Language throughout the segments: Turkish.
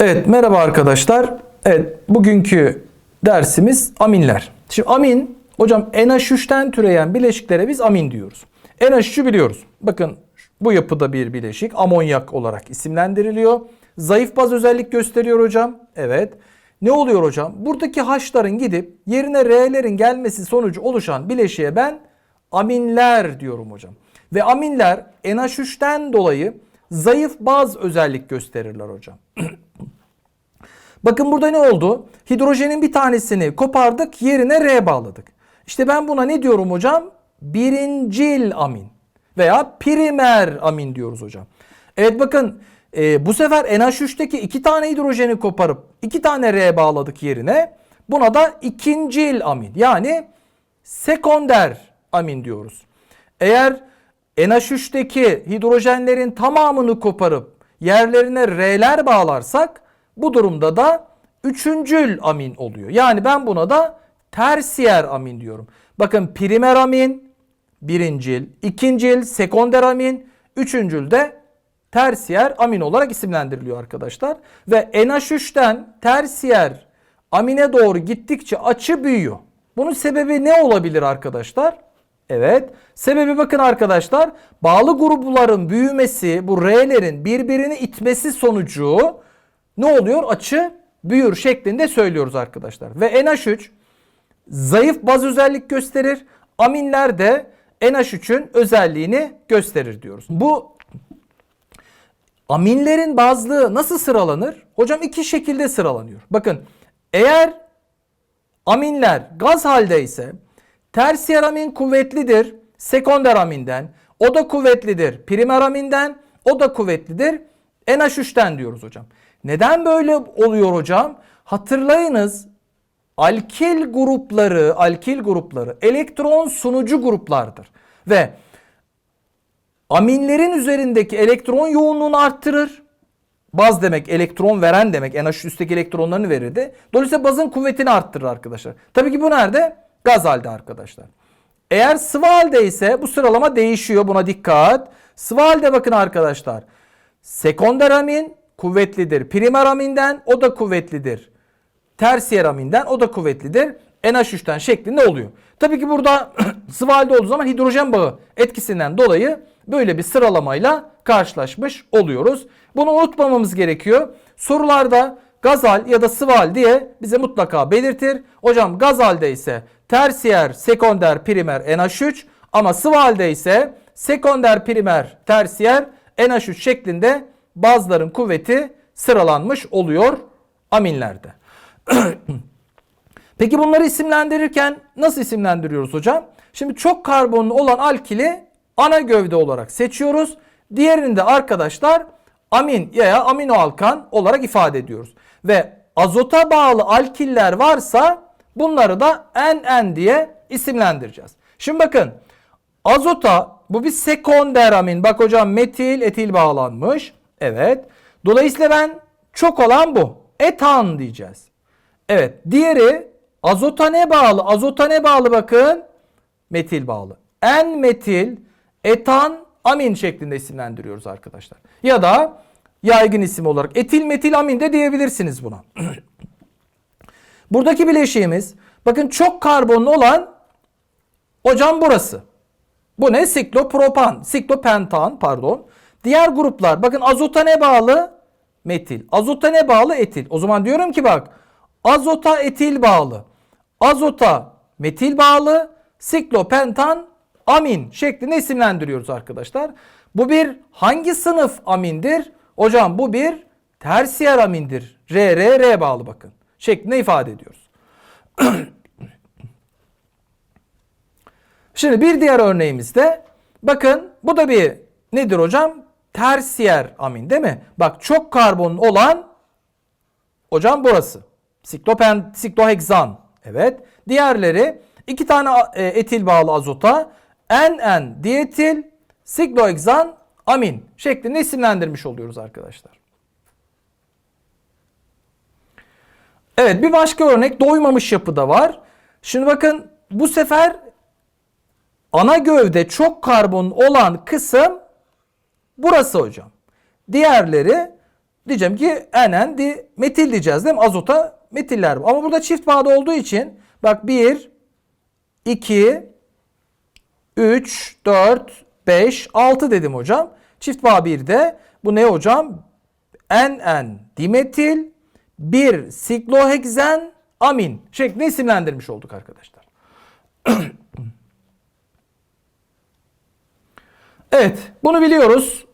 Evet merhaba arkadaşlar. Evet bugünkü dersimiz aminler. Şimdi amin hocam NH3'ten türeyen bileşiklere biz amin diyoruz. NH3'ü biliyoruz. Bakın bu yapıda bir bileşik amonyak olarak isimlendiriliyor. Zayıf baz özellik gösteriyor hocam. Evet. Ne oluyor hocam? Buradaki H'ların gidip yerine R'lerin gelmesi sonucu oluşan bileşiğe ben aminler diyorum hocam. Ve aminler NH3'ten dolayı zayıf baz özellik gösterirler hocam. Bakın burada ne oldu? Hidrojenin bir tanesini kopardık yerine R bağladık. İşte ben buna ne diyorum hocam? Birincil amin veya primer amin diyoruz hocam. Evet bakın e, bu sefer NH3'teki iki tane hidrojeni koparıp iki tane R bağladık yerine. Buna da ikincil amin yani sekonder amin diyoruz. Eğer NH3'teki hidrojenlerin tamamını koparıp yerlerine R'ler bağlarsak bu durumda da üçüncül amin oluyor. Yani ben buna da tersiyer amin diyorum. Bakın primer amin, birincil, ikincil, sekonder amin, üçüncül de tersiyer amin olarak isimlendiriliyor arkadaşlar. Ve NH3'ten tersiyer amine doğru gittikçe açı büyüyor. Bunun sebebi ne olabilir arkadaşlar? Evet. Sebebi bakın arkadaşlar bağlı grupların büyümesi bu R'lerin birbirini itmesi sonucu ne oluyor? Açı büyür şeklinde söylüyoruz arkadaşlar. Ve NH3 zayıf baz özellik gösterir. Aminler de NH3'ün özelliğini gösterir diyoruz. Bu aminlerin bazlığı nasıl sıralanır? Hocam iki şekilde sıralanıyor. Bakın eğer aminler gaz halde ise tersiyer amin kuvvetlidir sekonder aminden. O da kuvvetlidir primer aminden. O da kuvvetlidir NH3'ten diyoruz hocam. Neden böyle oluyor hocam? Hatırlayınız alkil grupları, alkil grupları elektron sunucu gruplardır. Ve aminlerin üzerindeki elektron yoğunluğunu arttırır. Baz demek elektron veren demek. NH üstteki elektronlarını verirdi. Dolayısıyla bazın kuvvetini arttırır arkadaşlar. Tabii ki bu nerede? Gaz halde arkadaşlar. Eğer sıvı halde ise bu sıralama değişiyor. Buna dikkat. Sıvı halde bakın arkadaşlar. Sekonder amin kuvvetlidir. Primer aminden o da kuvvetlidir. Tersiyer aminden o da kuvvetlidir. NH3'ten şeklinde oluyor. Tabii ki burada sıvı halde olduğu zaman hidrojen bağı etkisinden dolayı böyle bir sıralamayla karşılaşmış oluyoruz. Bunu unutmamamız gerekiyor. Sorularda gazal ya da sıvı hal diye bize mutlaka belirtir. Hocam gaz halde ise tersiyer, sekonder, primer NH3 ama sıvı halde ise sekonder, primer, tersiyer NH3 şeklinde bazların kuvveti sıralanmış oluyor aminlerde. Peki bunları isimlendirirken nasıl isimlendiriyoruz hocam? Şimdi çok karbonlu olan alkili ana gövde olarak seçiyoruz. Diğerini de arkadaşlar amin ya amino alkan olarak ifade ediyoruz. Ve azota bağlı alkiller varsa bunları da NN diye isimlendireceğiz. Şimdi bakın azota bu bir sekonder amin. Bak hocam metil etil bağlanmış. Evet. Dolayısıyla ben çok olan bu. Etan diyeceğiz. Evet. Diğeri azota ne bağlı? Azota ne bağlı bakın? Metil bağlı. En metil etan amin şeklinde isimlendiriyoruz arkadaşlar. Ya da yaygın isim olarak etil metil amin de diyebilirsiniz buna. Buradaki bileşiğimiz bakın çok karbonlu olan hocam burası. Bu ne? Siklopropan, siklopentan pardon. Diğer gruplar bakın azota ne bağlı? Metil. Azota ne bağlı? Etil. O zaman diyorum ki bak azota etil bağlı. Azota metil bağlı. Siklopentan amin şeklinde isimlendiriyoruz arkadaşlar. Bu bir hangi sınıf amindir? Hocam bu bir tersiyer amindir. R, R, R bağlı bakın. Şeklinde ifade ediyoruz. Şimdi bir diğer örneğimizde bakın bu da bir nedir hocam? Tersiyer amin değil mi? Bak çok karbon olan hocam burası. Siklopen, sikloheksan. Evet. Diğerleri iki tane e, etil bağlı azota NN dietil sikloheksan amin şeklinde isimlendirmiş oluyoruz arkadaşlar. Evet bir başka örnek doymamış yapıda var. Şimdi bakın bu sefer ana gövde çok karbon olan kısım burası hocam. Diğerleri diyeceğim ki enen di metil diyeceğiz değil mi? Azota metiller. Ama burada çift bağda olduğu için bak 1 2 3 4 5 6 dedim hocam. Çift bağ 1'de bu ne hocam? NN dimetil 1 sikloheksen amin şeklinde isimlendirmiş olduk arkadaşlar. evet bunu biliyoruz.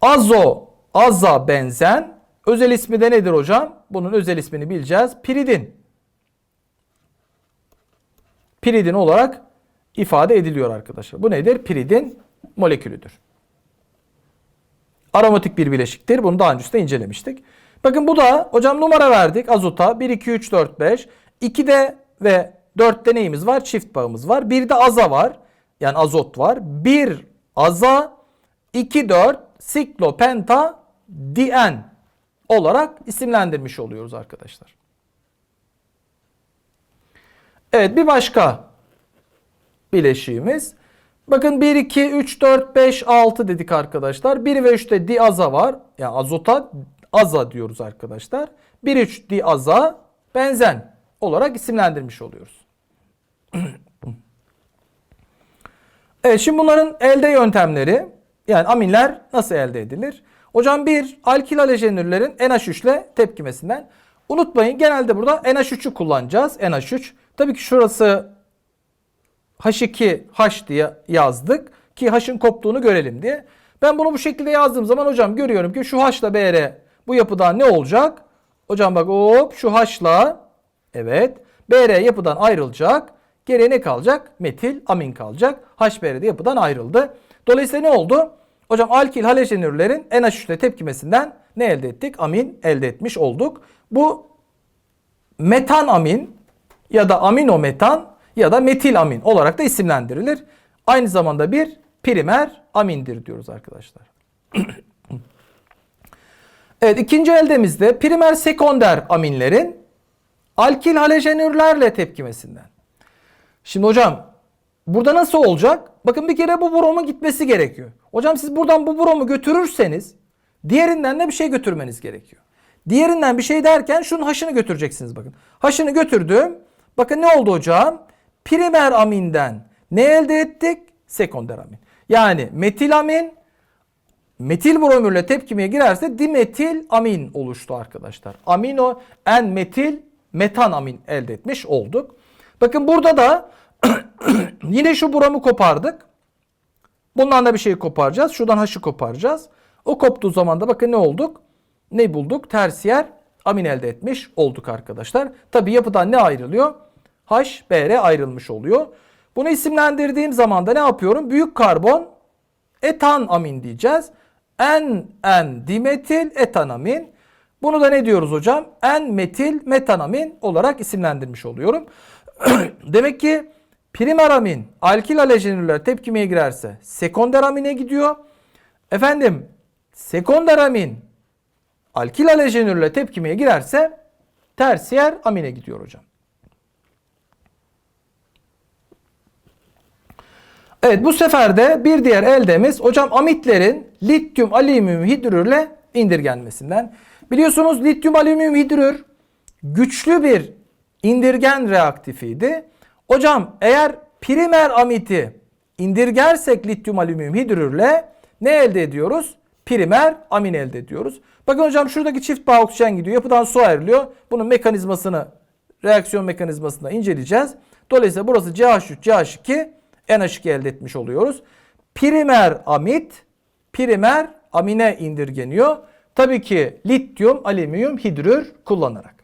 Azo, aza benzen. Özel ismi de nedir hocam? Bunun özel ismini bileceğiz. Piridin. Piridin olarak ifade ediliyor arkadaşlar. Bu nedir? Piridin molekülüdür. Aromatik bir bileşiktir. Bunu daha önce de incelemiştik. Bakın bu da hocam numara verdik azota. 1, 2, 3, 4, 5. 2'de ve 4'te neyimiz var? Çift bağımız var. 1'de aza var. Yani azot var. 1 aza 2, 4 siklopenta dien olarak isimlendirmiş oluyoruz arkadaşlar. Evet bir başka bileşiğimiz. Bakın 1, 2, 3, 4, 5, 6 dedik arkadaşlar. 1 ve 3'te diaza var. Yani azota aza diyoruz arkadaşlar. 1, 3 diaza benzen olarak isimlendirmiş oluyoruz. evet şimdi bunların elde yöntemleri yani aminler nasıl elde edilir? Hocam bir alkil halojenürlerin NH3 ile tepkimesinden. Unutmayın genelde burada NH3'ü kullanacağız. NH3. Tabii ki şurası H2H diye yazdık ki H'ın koptuğunu görelim diye. Ben bunu bu şekilde yazdığım zaman hocam görüyorum ki şu H ile BR bu yapıdan ne olacak? Hocam bak hop şu H ile evet BR yapıdan ayrılacak. Geriye ne kalacak? Metil amin kalacak. HBr de yapıdan ayrıldı. Dolayısıyla ne oldu? Hocam alkil halojenürlerin NH3 ile tepkimesinden ne elde ettik? Amin elde etmiş olduk. Bu metan amin ya da aminometan ya da metil amin olarak da isimlendirilir. Aynı zamanda bir primer amindir diyoruz arkadaşlar. evet ikinci eldemizde primer sekonder aminlerin alkil halojenürlerle tepkimesinden. Şimdi hocam burada nasıl olacak? Bakın bir kere bu bromun gitmesi gerekiyor. Hocam siz buradan bu bromu götürürseniz diğerinden de bir şey götürmeniz gerekiyor. Diğerinden bir şey derken şunun haşını götüreceksiniz bakın. Haşını götürdüm. Bakın ne oldu hocam? Primer aminden ne elde ettik? Sekonder amin. Yani metil amin metil bromürle tepkimeye girerse dimetil amin oluştu arkadaşlar. Amino en metil metan amin elde etmiş olduk. Bakın burada da yine şu bromu kopardık. Bundan da bir şey koparacağız. Şuradan haşı koparacağız. O koptuğu zaman da bakın ne olduk? Ne bulduk? Tersiyer amin elde etmiş olduk arkadaşlar. Tabi yapıdan ne ayrılıyor? H, BR ayrılmış oluyor. Bunu isimlendirdiğim zaman da ne yapıyorum? Büyük karbon etan amin diyeceğiz. En en dimetil etanamin. Bunu da ne diyoruz hocam? En metil metanamin olarak isimlendirmiş oluyorum. Demek ki primer amin alkil halojenürler tepkimeye girerse sekonder amine gidiyor. Efendim sekonder amin alkil halojenürle tepkimeye girerse tersiyer amine gidiyor hocam. Evet bu sefer de bir diğer eldemiz hocam amitlerin lityum alüminyum hidrürle indirgenmesinden. Biliyorsunuz lityum alüminyum hidrür güçlü bir indirgen reaktifiydi. Hocam eğer primer amiti indirgersek lityum alüminyum hidrürle ne elde ediyoruz? Primer amin elde ediyoruz. Bakın hocam şuradaki çift bağ oksijen gidiyor. Yapıdan su ayrılıyor. Bunun mekanizmasını reaksiyon mekanizmasını inceleyeceğiz. Dolayısıyla burası CH3, CH2, NH2 elde etmiş oluyoruz. Primer amit, primer amine indirgeniyor. Tabii ki lityum, alüminyum hidrür kullanarak.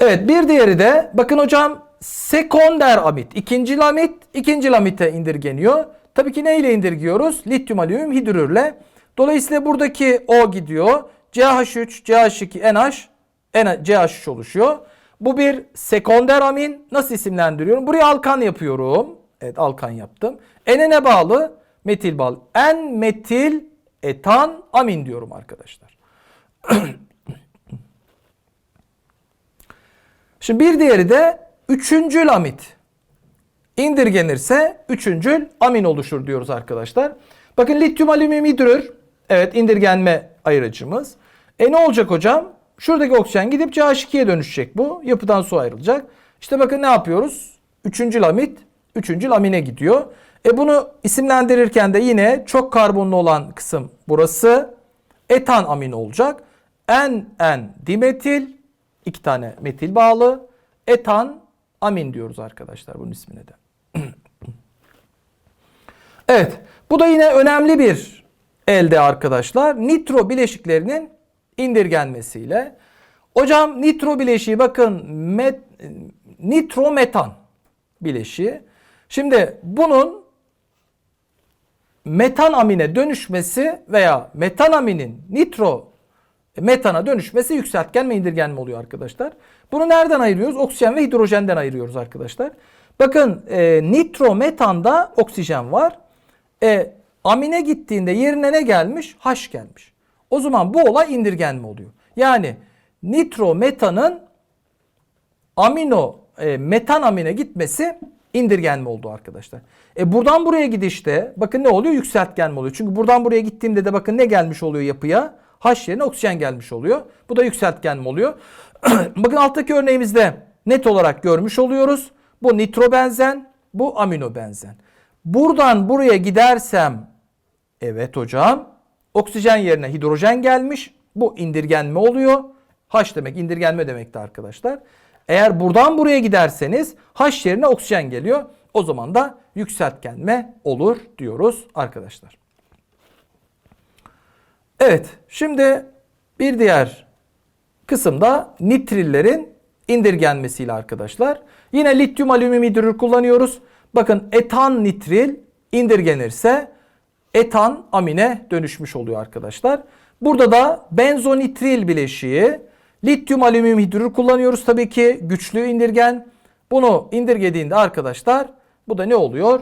Evet bir diğeri de bakın hocam sekonder amit. İkinci amit, ikinci amite indirgeniyor. Tabii ki ne ile indirgiyoruz? Lityum alüminyum hidrürle. Dolayısıyla buradaki O gidiyor. CH3, CH2, NH, CH3 oluşuyor. Bu bir sekonder amin. Nasıl isimlendiriyorum? Buraya alkan yapıyorum. Evet alkan yaptım. N'e bağlı? Metil bağlı. En metil etan amin diyorum arkadaşlar. Şimdi bir diğeri de üçüncül amit. İndirgenirse üçüncül amin oluşur diyoruz arkadaşlar. Bakın lityum alüminyum hidrür. Evet indirgenme ayırıcımız. E ne olacak hocam? Şuradaki oksijen gidip CH2'ye dönüşecek bu. Yapıdan su ayrılacak. İşte bakın ne yapıyoruz? Üçüncü lamit, üçüncü lamine gidiyor. E bunu isimlendirirken de yine çok karbonlu olan kısım burası. Etan amin olacak. En-en dimetil, iki tane metil bağlı. Etan amin diyoruz arkadaşlar bunun ismine de. evet bu da yine önemli bir elde arkadaşlar. Nitro bileşiklerinin indirgenmesiyle. Hocam nitro bileşiği bakın met, nitrometan bileşiği. Şimdi bunun metan amine dönüşmesi veya metan aminin nitro metana dönüşmesi yükseltgen ve indirgenme oluyor arkadaşlar. Bunu nereden ayırıyoruz? Oksijen ve hidrojenden ayırıyoruz arkadaşlar. Bakın e, nitrometanda oksijen var. E, amine gittiğinde yerine ne gelmiş? H gelmiş. O zaman bu olay indirgenme oluyor. Yani nitrometanın amino e, metan amine gitmesi indirgenme oldu arkadaşlar. E buradan buraya gidişte bakın ne oluyor? Yükseltgenme oluyor. Çünkü buradan buraya gittiğimde de bakın ne gelmiş oluyor yapıya? H yerine oksijen gelmiş oluyor. Bu da yükseltgenme oluyor. bakın alttaki örneğimizde net olarak görmüş oluyoruz. Bu nitrobenzen, bu aminobenzen. Buradan buraya gidersem evet hocam oksijen yerine hidrojen gelmiş. Bu indirgenme oluyor. H demek indirgenme demekti arkadaşlar. Eğer buradan buraya giderseniz H yerine oksijen geliyor. O zaman da yükseltgenme olur diyoruz arkadaşlar. Evet şimdi bir diğer kısımda nitrillerin indirgenmesiyle arkadaşlar. Yine lityum alüminyum hidrür kullanıyoruz. Bakın etan nitril indirgenirse etan amine dönüşmüş oluyor arkadaşlar. Burada da benzonitril bileşiği lityum alüminyum hidrür kullanıyoruz tabii ki güçlü indirgen. Bunu indirgediğinde arkadaşlar bu da ne oluyor?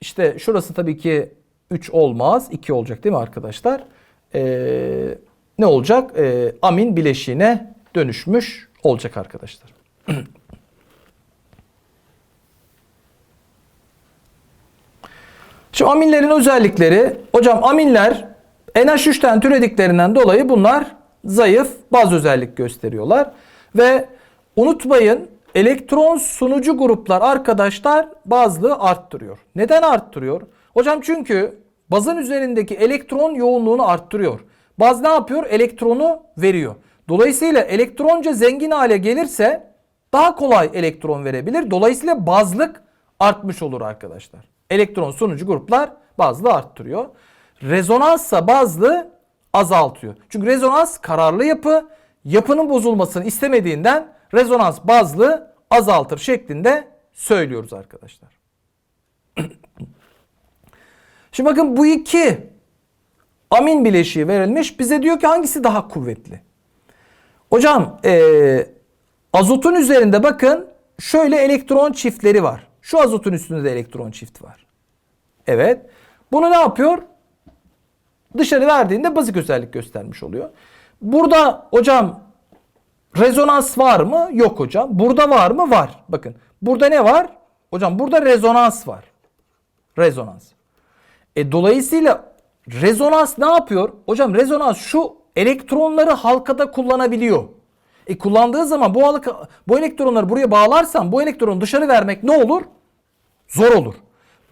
İşte şurası tabii ki 3 olmaz 2 olacak değil mi arkadaşlar? Ee, ne olacak? Ee, amin bileşiğine dönüşmüş olacak arkadaşlar. Şu aminlerin özellikleri hocam aminler NH3'ten türediklerinden dolayı bunlar zayıf baz özellik gösteriyorlar. Ve unutmayın elektron sunucu gruplar arkadaşlar bazlığı arttırıyor. Neden arttırıyor? Hocam çünkü bazın üzerindeki elektron yoğunluğunu arttırıyor. Baz ne yapıyor? Elektronu veriyor. Dolayısıyla elektronca zengin hale gelirse daha kolay elektron verebilir. Dolayısıyla bazlık artmış olur arkadaşlar. Elektron sunucu gruplar bazlığı arttırıyor. Rezonanssa bazlığı azaltıyor. Çünkü rezonans kararlı yapı. Yapının bozulmasını istemediğinden rezonans bazlığı azaltır şeklinde söylüyoruz arkadaşlar. Şimdi bakın bu iki amin bileşiği verilmiş. Bize diyor ki hangisi daha kuvvetli? Hocam ee, azotun üzerinde bakın şöyle elektron çiftleri var. Şu azotun üstünde de elektron çift var. Evet. Bunu ne yapıyor? Dışarı verdiğinde bazik özellik göstermiş oluyor. Burada hocam rezonans var mı? Yok hocam. Burada var mı? Var. Bakın burada ne var? Hocam burada rezonans var. Rezonans. E dolayısıyla rezonans ne yapıyor? Hocam rezonans şu elektronları halkada kullanabiliyor. E kullandığı zaman bu halka, bu elektronları buraya bağlarsam bu elektronu dışarı vermek ne olur? Zor olur.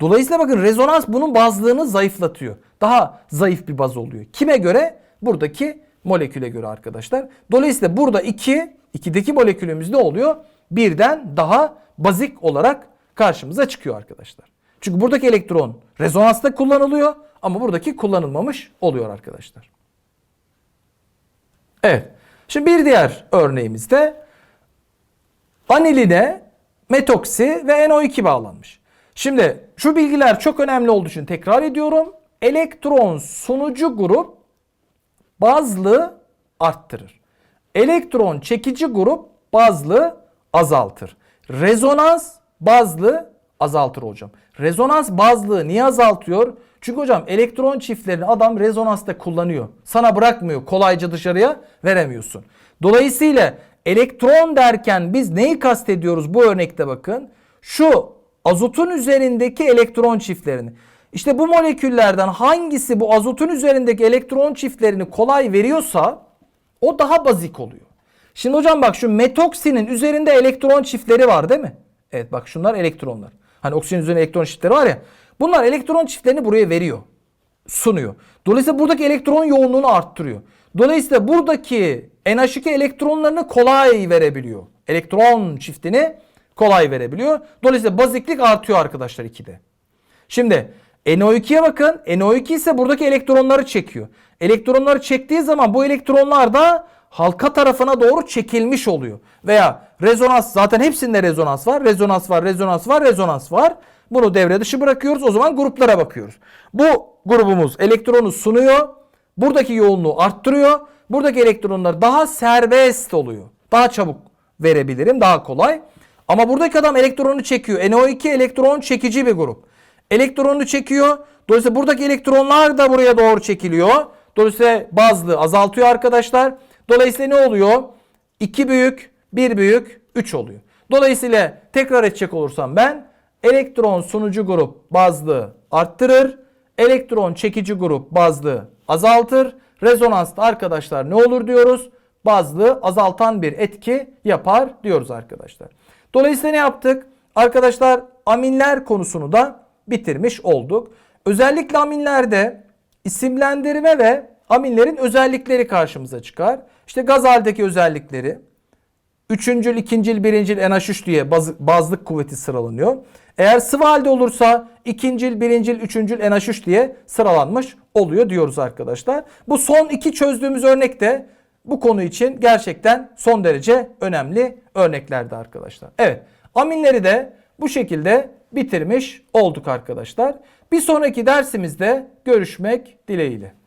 Dolayısıyla bakın rezonans bunun bazlığını zayıflatıyor. Daha zayıf bir baz oluyor. Kime göre? Buradaki moleküle göre arkadaşlar. Dolayısıyla burada 2, 2'deki molekülümüz ne oluyor? Birden daha bazik olarak karşımıza çıkıyor arkadaşlar. Çünkü buradaki elektron rezonansta kullanılıyor ama buradaki kullanılmamış oluyor arkadaşlar. Evet. Şimdi bir diğer örneğimizde aniline metoksi ve NO2 bağlanmış. Şimdi şu bilgiler çok önemli olduğu için tekrar ediyorum. Elektron sunucu grup bazlı arttırır. Elektron çekici grup bazlı azaltır. Rezonans bazlı azaltır hocam. Rezonans bazlığı niye azaltıyor? Çünkü hocam elektron çiftlerini adam rezonansta kullanıyor. Sana bırakmıyor. Kolayca dışarıya veremiyorsun. Dolayısıyla elektron derken biz neyi kastediyoruz bu örnekte bakın. Şu azotun üzerindeki elektron çiftlerini. İşte bu moleküllerden hangisi bu azotun üzerindeki elektron çiftlerini kolay veriyorsa o daha bazik oluyor. Şimdi hocam bak şu metoksinin üzerinde elektron çiftleri var değil mi? Evet bak şunlar elektronlar. Hani oksijenin üzerinde elektron çiftleri var ya. Bunlar elektron çiftlerini buraya veriyor. Sunuyor. Dolayısıyla buradaki elektron yoğunluğunu arttırıyor. Dolayısıyla buradaki NH2 elektronlarını kolay verebiliyor. Elektron çiftini kolay verebiliyor. Dolayısıyla baziklik artıyor arkadaşlar 2'de. Şimdi NO2'ye bakın. NO2 ise buradaki elektronları çekiyor. Elektronları çektiği zaman bu elektronlar da halka tarafına doğru çekilmiş oluyor. Veya rezonans zaten hepsinde rezonans var. Rezonans var, rezonans var, rezonans var. Bunu devre dışı bırakıyoruz. O zaman gruplara bakıyoruz. Bu grubumuz elektronu sunuyor. Buradaki yoğunluğu arttırıyor. Buradaki elektronlar daha serbest oluyor. Daha çabuk verebilirim. Daha kolay. Ama buradaki adam elektronu çekiyor. NO2 elektron çekici bir grup. Elektronu çekiyor. Dolayısıyla buradaki elektronlar da buraya doğru çekiliyor. Dolayısıyla bazlığı azaltıyor arkadaşlar. Dolayısıyla ne oluyor? 2 büyük, 1 büyük, 3 oluyor. Dolayısıyla tekrar edecek olursam ben elektron sunucu grup bazlığı arttırır. Elektron çekici grup bazlığı azaltır. Rezonansta arkadaşlar ne olur diyoruz? Bazlığı azaltan bir etki yapar diyoruz arkadaşlar. Dolayısıyla ne yaptık? Arkadaşlar aminler konusunu da bitirmiş olduk. Özellikle aminlerde isimlendirme ve aminlerin özellikleri karşımıza çıkar. İşte gaz haldeki özellikleri, üçüncül, ikincil, birincil NH3 diye baz- bazlık kuvveti sıralanıyor. Eğer sıvı halde olursa ikincil, birincil, üçüncül NH3 diye sıralanmış oluyor diyoruz arkadaşlar. Bu son iki çözdüğümüz örnek de bu konu için gerçekten son derece önemli örneklerdi arkadaşlar. Evet aminleri de bu şekilde bitirmiş olduk arkadaşlar. Bir sonraki dersimizde görüşmek dileğiyle.